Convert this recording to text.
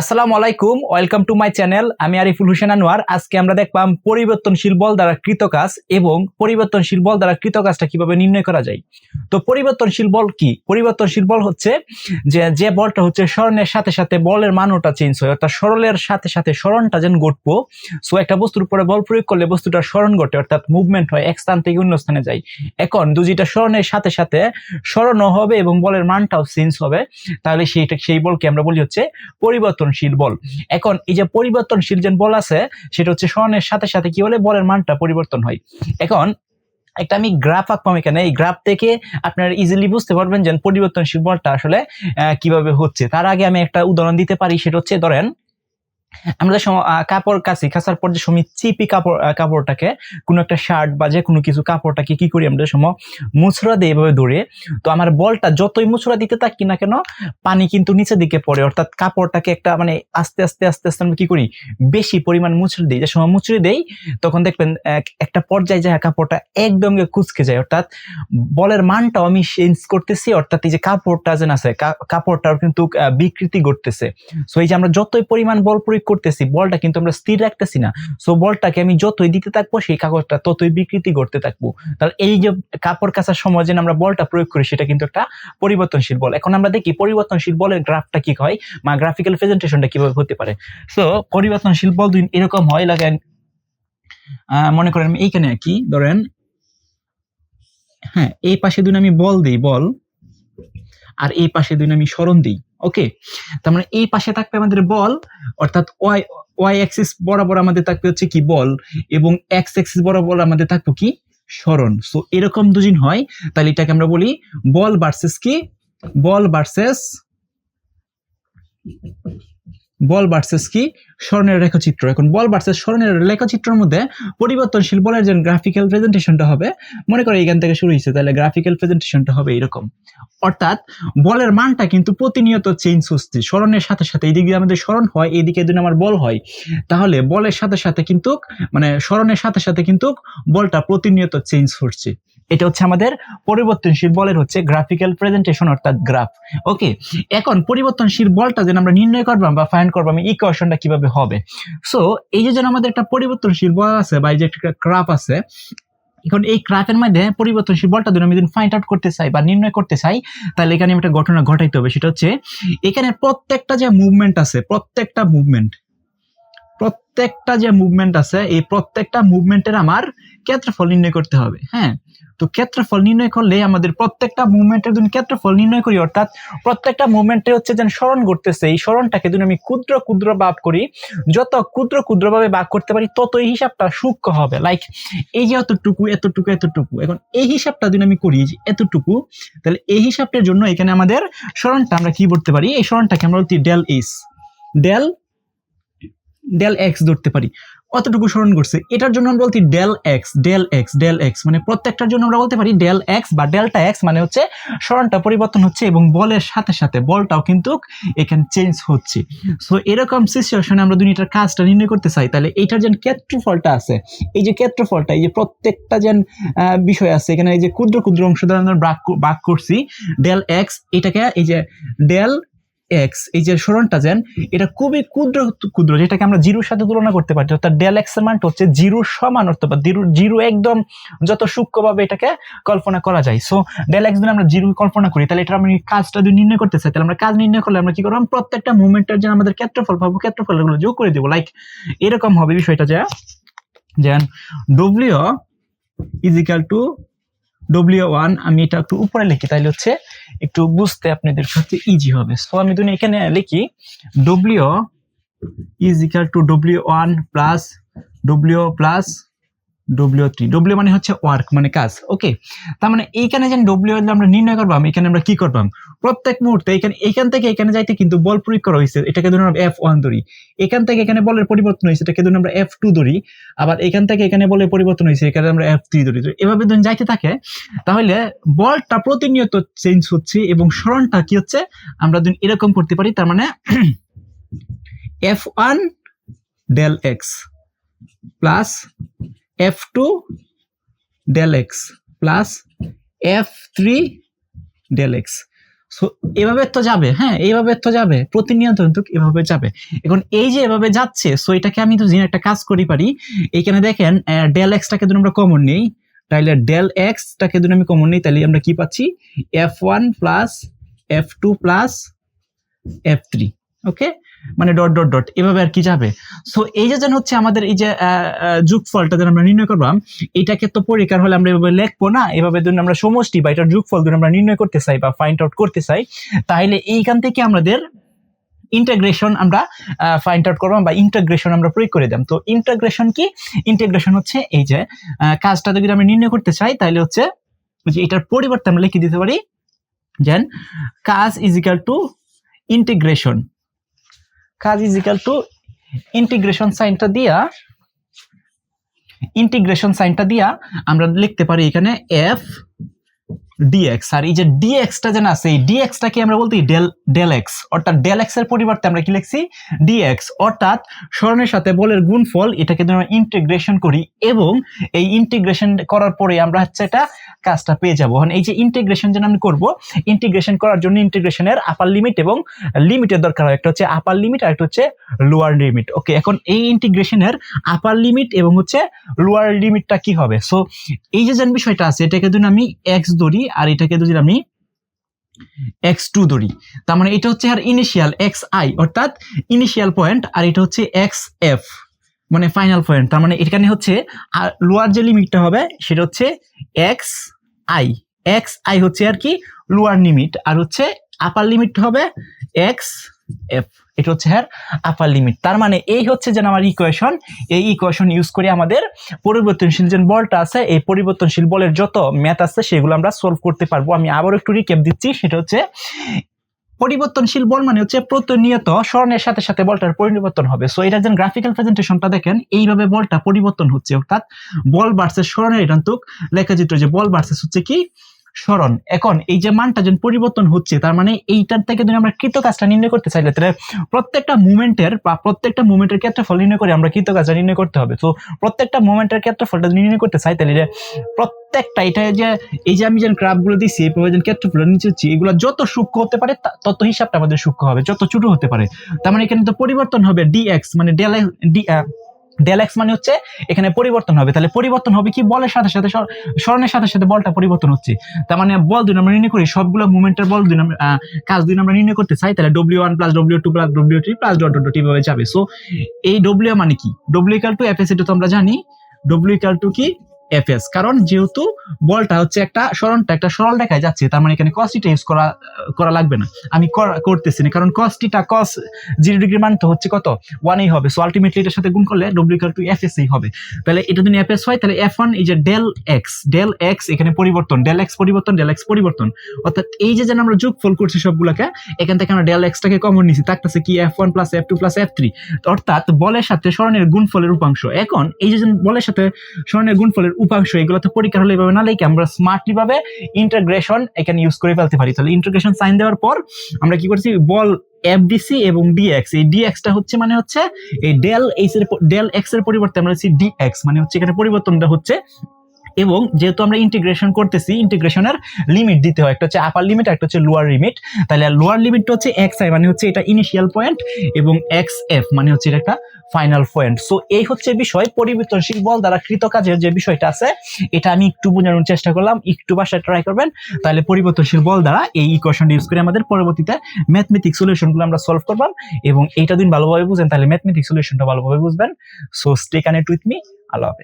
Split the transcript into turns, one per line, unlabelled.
আসসালামু আলাইকুম, welcome to my channel, আমি আরিফুল হোসেন আনোয়ার। আজকে আমরা দেখলাম পরিবর্তনশীল বল দ্বারা কৃত কাজ এবং পরিবর্তনশীল বল দ্বারা কৃত কাজটা কীভাবে নির্ণয় করা যায়। তো পরিবর্তনশীল বল কি? পরিবর্তনশীল বল হচ্ছে যে যে বলটা হচ্ছে স্মরণের সাথে সাথে বলের মানটা চেঞ্জ হয়, অর্থাৎ সরলের সাথে সাথে স্মরণটা যেন ঘটবো। সো একটা বস্তুর উপরে বল প্রয়োগ করলে বস্তুটার স্মরণ ঘটে, অর্থাৎ মুভমেন্ট হয়, এক স্থান থেকে অন্য স্থানে যায়। এখন, দুজিটা স্মরণের সাথে সাথে স্মরণও হবে এবং বলের মানটাও চেঞ্জ হবে। তাহলে সেইটা, সেই বলকে আমরা বলি হচ্ছে পরিবর্তনশীল বল। এখন এই যে পরিবর্তনশীল যে বল আছে সেটা হচ্ছে স্বর্ণের সাথে সাথে কি হলে বলের মানটা পরিবর্তন হয়। এখন একটা আমি গ্রাফ আঁকবাম এখানে। এই গ্রাফ থেকে আপনারা ইজিলি বুঝতে পারবেন যে পরিবর্তনশীল বলটা আসলে আহ, কীভাবে হচ্ছে। তার আগে আমি একটা উদাহরণ দিতে পারি সেটা হচ্ছে ধরেন আমরা কাপড় কাছি খাসার পর যে সময় চিপি কাপড় কাপড়টাকে, কোনো একটা শার্ট বা যে কোনো কিছু কাপড়টাকে কি করি আমরা সময় মুচড়া দিয়ে এভাবে ধরে, তো আমার বলটা যতই মুচড়া দিতে থাকি না কেন, পানি কিন্তু নিচের দিকে পড়ে। অর্থাৎ কাপড়টাকে একটা মানে আস্তে আস্তে আস্তে আস্তে আমরা কি করি, বেশি পরিমাণ মুচড়ে দিই। যে সময় মুচড়ে দেই, তখন দেখবেন একটা পর্যায়ে যায় কাপড়টা একদম কুচকে যায়। অর্থাৎ বলের মানটাও আমি চেঞ্জ করতেছি, অর্থাৎ এই যে কাপড়টা যেন আছে কাপড়টাও কিন্তু বিকৃতি ঘটতেছে। সো এই যে আমরা যতই পরিমাণ বল প্রয়োগ করতেছি, বলটা কিন্তু আমরা স্থির রাখতেছি না। সো বলটাকে আমি যতই দিতে থাকব, সেই কাগজটা ততই বিকৃতি করতে থাকব। তাহলে এই যে কাপড় কাচার সময় যে আমরা বলটা প্রয়োগ করি, সেটা কিন্তু একটা পরিবর্তনশীল বল। এখন আমরা দেখি পরিবর্তনশীল বলের গ্রাফটা কি হয়, বা গ্রাফিক্যাল প্রেজেন্টেশনটা কীভাবে হতে পারে। সো পরিবর্তনশীল বল দুই এরকম হয়, লাগেন মনে করেন আমি এইখানে কি ধরেন হ্যাঁ এই পাশে দুই আমি বল দিই, বল, আর এই পাশে দুই আমি স্মরণ দিই। ওকে তার মানে এই পাশে থাকবে আমাদের বল, অর্থাৎ ওয়াই ওয়াই অ্যাক্সিস বরাবর আমাদের থাকবে হচ্ছে কি বল, এবং এক্স অ্যাক্সিস বরাবর আমাদের থাকবে কি স্মরণ সো এরকম দুজন হয়, তাহলে এটাকে আমরা বলি বল ভার্সেস কি? বল ভার্সেস বল ভার্সেস কি? স্বর্ণের রেখাচিত্র। এখন বল ভার্সেস স্মরণের রেখাচিত্রের মধ্যে পরিবর্তনশীল বলের যে গ্রাফিক্যাল প্রেজেন্টেশনটা হবে, মনে করো এখান থেকে শুরু হয়েছে, তাহলে গ্রাফিক্যাল প্রেজেন্টেশনটা হবে এরকম। অর্থাৎ বলের মানটা কিন্তু প্রতিনিয়ত চেঞ্জ হচ্ছে। স্মরণের সাথে সাথে এইদিকে যদি আমাদের স্মরণ হয় এইদিকে যদি আমার বল হয়, তাহলে বলের সাথে সাথে কিন্তু মানে স্মরণের সাথে সাথে কিন্তু বলটা প্রতিনিয়ত চেঞ্জ হচ্ছে। এটা হচ্ছে আমাদের পরিবর্তনশীল বলের হচ্ছে গ্রাফিক্যাল প্রেজেন্টেশন অর্থাৎ গ্রাফ ওকে এখন পরিবর্তনশীল বলটা যেন আমরা নির্ণয় করবাম বা ফাইন্ড করবাম ইকুয়েশনটা কীভাবে হবে। সো এই যে যেন আমাদের একটা পরিবর্তনশীল বল আছে বা এই যে একটা গ্রাফ আছে, এখন এই গ্রাফের মধ্যে পরিবর্তনশীল বলটা যদি আমি ফাইন্ড আউট করতে চাই বা নির্ণয় করতে চাই, তাহলে এখানে একটা ঘটনা ঘটাইতে হবে। সেটা হচ্ছে, এখানে প্রত্যেকটা যে মুভমেন্ট আছে, প্রত্যেকটা মুভমেন্ট প্রত্যেকটা যে মুভমেন্ট আছে, এই প্রত্যেকটা মুভমেন্টের আমার ক্ষেত্রফল নির্ণয় করতে হবে হ্যাঁ? তো ক্ষেত্রফল নির্ণয় করলে আমাদের প্রত্যেকটা মুভমেন্টের জন্য ক্ষেত্রফল নির্ণয় করি, অর্থাৎ প্রত্যেকটা মুভমেন্টে হচ্ছে যেন স্মরণ ঘটতেছে, এই স্মরণটাকে যদি আমি ক্ষুদ্র ক্ষুদ্র ভাগ করি, যত ক্ষুদ্র ক্ষুদ্রভাবে ভাগ করতে পারি তত এই হিসাবটা সূক্ষ্ম হবে। লাইক এই যে এতটুকু এতটুকু এতটুকু, এখন এই হিসাবটা যদি আমি করি এতটুকু, তাহলে এই হিসাবটার জন্য এখানে আমাদের স্মরণটা আমরা কি করতে পারি? এই স্মরণটাকে আমরা বলতে del is del del X ধরতে পারি। অতটুকু স্মরণ করছে? এটার জন্য আমরা বলতে del X del X del X মানে প্রত্যেকটার জন্য আমরা বলতে পারি ডেল এক্স বা ডেল্টা এক্স মানে হচ্ছে স্মরণটা পরিবর্তন হচ্ছে এবং বলের সাথে সাথে বলটাও কিন্তু এখানে চেঞ্জ হচ্ছে। সো এরকম সিচুয়েশনে আমরা দুইটার কাজটা নির্ণয় করতে চাই তাহলে এইটার যে ক্ষেত্রফলটা আছে এই যে ক্ষেত্রফলটা এই যে প্রত্যেকটা যে আহ, বিষয় আছে এখানে এই যে ক্ষুদ্র ক্ষুদ্র অংশ দ্বারা আমরা ভাগ ক- ভাগ করছি ডেল এক্স এটাকে এই যে ডেল এক্স এই যে স্মরণটা যেন, এটা খুবই ক্ষুদ্র ক্ষুদ্র, যেটাকে আমরা জিরোর সাথে তুলনা করতে পারি, অর্থাৎ ডেল এক্সের মানটা হচ্ছে জিরোর সমান, অর্থাৎ জিরো জিরো একদম যত সূক্ষ্মভাবে এটাকে কল্পনা করা যায়। সো ডেল এক্স যদি আমরা জিরো কল্পনা করি, তাহলে এটা আমরা কাজটা যদি নির্ণয় করতে চাই, তাহলে আমরা কাজ নির্ণয় করলে আমরা কি করব? প্রত্যেকটা মুভমেন্টের যে আমাদের ক্ষেত্রফল পাবো ক্ষেত্রফলগুলো যোগ করে দেবো। লাইক এরকম হবে বিষয়টা যে, যেন W is equal to W one আমি এটা একটু উপরে লিখি তাহলে হচ্ছে একটু বুঝতে আপনাদের সাথে ইজি হবে। সো আমি ধরুন এখানে লিখি W is equal to W one plus W plus W three W মানে হচ্ছে ওয়ার্ক মানে কাজ ওকে তার মানে এইখানে যে ডব্লিউ আমরা নির্ণয় করবাম এখানে আমরা কি করবাম? প্রত্যেক মুহূর্তে এখানে এখান থেকে এখানে যাইতে কিন্তু বল প্রয়োগ করা হয়েছে, এটাকে ধরুন আমরা এফ ওয়ান ধরি। এখান থেকে এখানে বলের পরিবর্তন হয়েছে, এটাকে ধরুন আমরা এফ টু ধরি। আবার এখান থেকে এখানে বলের পরিবর্তন হয়েছে, এখানে আমরা এফ থ্রি ধরি। এভাবে ধরুন যাইতে থাকে, তাহলে বলটা প্রতিনিয়ত চেঞ্জ হচ্ছে এবং স্মরণটা কি হচ্ছে? আমরা ধরুন এরকম করতে পারি, তার মানে F one del X plus F two del X plus F three del X so এভাবে তো যাবে হ্যাঁ এইভাবে তো যাবে প্রতিনিয়ত কিন্তু এভাবে যাবে। এখন এই যে এভাবে যাচ্ছে সো এটাকে আমি তো একটা কাজ করি পারি। এইখানে দেখেন ডেল এক্সটাকে যদি আমরা কমন নেই তাহলে ডেল এক্সটাকে যদি আমি কমন নেই তাহলে আমরা কি পাচ্ছি? F one plus F two plus F three okay মানে ডট ডট ডট এভাবে আর কি যাবে? সো এই যে যেন হচ্ছে আমাদের এই যে যোগফলটা যেন আমরা নির্ণয় করলাম এটাকে তো পরিকার হলে আমরা এভাবে লিখব না, এভাবে যদি আমরা সমষ্টি বা এটার যোগফল যদি আমরা নির্ণয় করতে চাই বা ফাইন্ড আউট করতে চাই তাহলে এইখান থেকে আমাদের ইন্টাগ্রেশন আমরা ফাইন্ড আউট করলাম বা ইন্টাগ্রেশন আমরা প্রয়োগ করে দিলাম। তো ইন্টাগ্রেশন কি? ইন্টাগ্রেশন হচ্ছে এই যে কাজটা যদি আমরা নির্ণয় করতে চাই তাহলে হচ্ছে যে এটার পরিবর্তে আমরা লিখে দিতে পারি, যেন কাজ ইজ ইকাল টু ইন্টিগ্রেশন কাজ ইজ ইকাল টু ইন্টিগ্রেশন সাইনটা দিয়া ইন্টিগ্রেশন সাইনটা দিয়া আমরা লিখতে পারি এখানে এফ ডিএক্স আর এই যে ডিএক্সটা যেন আছে, এই ডিএক্সটাকে আমরা বলতে ডেল ডেল এক্স অর্থাৎ ডেল এক্সের পরিবর্তে আমরা কি লিখছি? ডিএক্স অর্থাৎ স্মরণের সাথে বলের গুণফল, এটাকে আমরা ইন্টিগ্রেশন করি, এবং এই ইন্টিগ্রেশন করার পরে আমরা হচ্ছে এটা কাজটা পেয়ে যাব। এই যে ইন্টিগ্রেশন যেন আমি করব ইন্টিগ্রেশন করার জন্য ইন্টিগ্রেশনের আপার লিমিট এবং লিমিটের দরকার হয়। একটা হচ্ছে আপার লিমিট আর একটা হচ্ছে লোয়ার লিমিট ওকে এখন এই ইন্টিগ্রেশনের আপার লিমিট এবং হচ্ছে লোয়ার লিমিটটা কি হবে? সো এই যে যেন বিষয়টা আছে, এটাকে যদি আমি এক্স ধরি আর এটাকে যদি আমি এক্স টু ধরি, তার মানে এটা হচ্ছে আর ইনিশিয়াল এক্স আই অর্থাৎ ইনিশিয়াল পয়েন্ট আর এটা হচ্ছে এক্স এফ মানে ফাইনাল পয়েন্ট তার মানে এখানে হচ্ছে, আর লোয়ার যে লিমিটটা হবে, সেটা হচ্ছে এক্স আই এক্স আই হচ্ছে আর কি লোয়ার লিমিট আর হচ্ছে আপার লিমিট হবে এক্স এফ এটা হচ্ছে হ্যাঁ আপার লিমিট তার মানে এই হচ্ছে যেন আমার ইকুয়েশন এই ইকুয়েশন ইউজ করে আমাদের পরিবর্তনশীল যে বলটা আছে, এই পরিবর্তনশীল বলের যত ম্যাথ আছে সেগুলো আমরা সলভ করতে পারব। আমি আবার একটু রিক্যাপ দিচ্ছি, সেটা হচ্ছে পরিবর্তনশীল বল মানে হচ্ছে প্রতিনিয়ত স্মরণের সাথে সাথে বলটার পরিবর্তন হবে। সো এটা যেন গ্রাফিক্যাল প্রেজেন্টেশনটা দেখেন, এইভাবে বলটা পরিবর্তন হচ্ছে। অর্থাৎ বল ভার্সেস স্মরণের এটা তো লেখাচিত্র যে বল ভার্সেস হচ্ছে কি? স্মরণ। এখন এই যে মানটা যেন পরিবর্তন হচ্ছে, তার মানে এইটার থেকে যদি আমরা কৃত কাজটা নির্ণয় করতে চাইলে, তাহলে প্রত্যেকটা মুভমেন্টের বা প্রত্যেকটা মুভমেন্টের ক্ষেত্রফল নির্ণয় করে আমরা কৃত কাজটা নির্ণয় করতে হবে। তো প্রত্যেকটা মুভমেন্টের ক্ষেত্রফলটা নির্ণয় করতে চাই, তাহলে প্রত্যেকটা এটা যে, এই যে আমি যে গ্রাফগুলো দিচ্ছি এই যে ক্ষেত্রফল নিচে হচ্ছে, এগুলো যত সূক্ষ্ম হতে পারে তত হিসাবটা আমাদের সূক্ষ্ম হবে, যত ছোট হতে পারে। তার মানে এখানে তো পরিবর্তন হবে ডিএক্স মানে ডেল ডি ডেল এক্স মানে হচ্ছে এখানে পরিবর্তন হবে। তাহলে পরিবর্তন হবে কি? বলের সাথে সাথে স্মরণের সাথে সাথে বলটা পরিবর্তন হচ্ছে। তার মানে বল দুই আমরা নির্ণয় করি, সবগুলো মুভমেন্টের বল দুই আমরা কাজ দুই আমরা নির্ণয় করতে চাই, তাহলে W one plus W two plus W three plus dot dot এইভাবে যাবে। সো এই ডব্লিউ মানে কি? W equal to F S তো আমরা জানি। ডব্লিউ ইকাল টু কি? এফ এস কারণ যেহেতু বলটা হচ্ছে একটা সরণটা, একটা সরল রেখায় যাচ্ছে, তার মানে এখানে কস্টিটা ইউজ করা করা লাগবে না। আমি করতেছি না, কারণ কস্টিটা কস জিরো ডিগ্রি মান তো হচ্ছে কত? ওয়ানই হবে। সো আলটিমেটলি এটার সাথে গুণ করলে W equal to F S হবে। তাহলে এটা যদি এফ এস হয়, তাহলে এফ ওয়ান এই যে ডেল এক্স ডেল এক্স এখানে পরিবর্তন ডেল এক্স পরিবর্তন ডেল এক্স পরিবর্তন। অর্থাৎ এই যে যেন আমরা যোগফল করছি সবগুলোকে, এখান থেকে আমরা ডেল এক্সটাকে কমন নিছি। থাকতেছে কি F one plus F two plus F three অর্থাৎ বলের সাথে স্মরণের গুণফলের উপাংশ। এখন এই যে যে বলের সাথে স্মরণের গুণফলের উপাংশ এগুলো তো পরীক্ষা হলে এভাবে না লিখে, আমরা স্মার্টলি ভাবে ইন্টাগ্রেশন এখানে ইউজ করে ফেলতে পারি। তাহলে ইন্টাগ্রেশন সাইন দেওয়ার পর আমরা কি করছি? বল এফডিসি এবং ডিএক্স এই ডিএক্সটা হচ্ছে মানে হচ্ছে এই ডেল এইচ এর ডেল এক্সের পরিবর্তে আমরা হচ্ছে ডিএক্স মানে হচ্ছে এখানে পরিবর্তনটা হচ্ছে। এবং যেহেতু আমরা ইন্টিগ্রেশন করতেছি ইন্টিগ্রেশনের লিমিট দিতে হয়। একটা হচ্ছে আপার লিমিট একটা হচ্ছে লোয়ার লিমিট তাহলে লোয়ার লিমিটটা হচ্ছে এক্স আই মানে হচ্ছে এটা ইনিশিয়াল পয়েন্ট এবং এক্স এফ মানে হচ্ছে এটা একটা ফাইনাল পয়েন্ট সো এই হচ্ছে বিষয় পরিবর্তনশীল বল দ্বারা কৃত কাজের যে বিষয়টা আছে, এটা আমি একটু বোঝানোর চেষ্টা করলাম। একটু বাসায় ট্রাই করবেন, তাহলে পরিবর্তনশীল বল দ্বারা এই ইকুয়েশন ইউজ করে আমাদের পরবর্তীতে ম্যাথমেটিক সলিউশনগুলো আমরা সলভ করলাম এবং এইটা দিন ভালোভাবে বুঝেন, তাহলে ম্যাথমেটিক সলিউশনটা ভালোভাবে বুঝবেন। So stay connect with me আল্লাহ হাফেজ।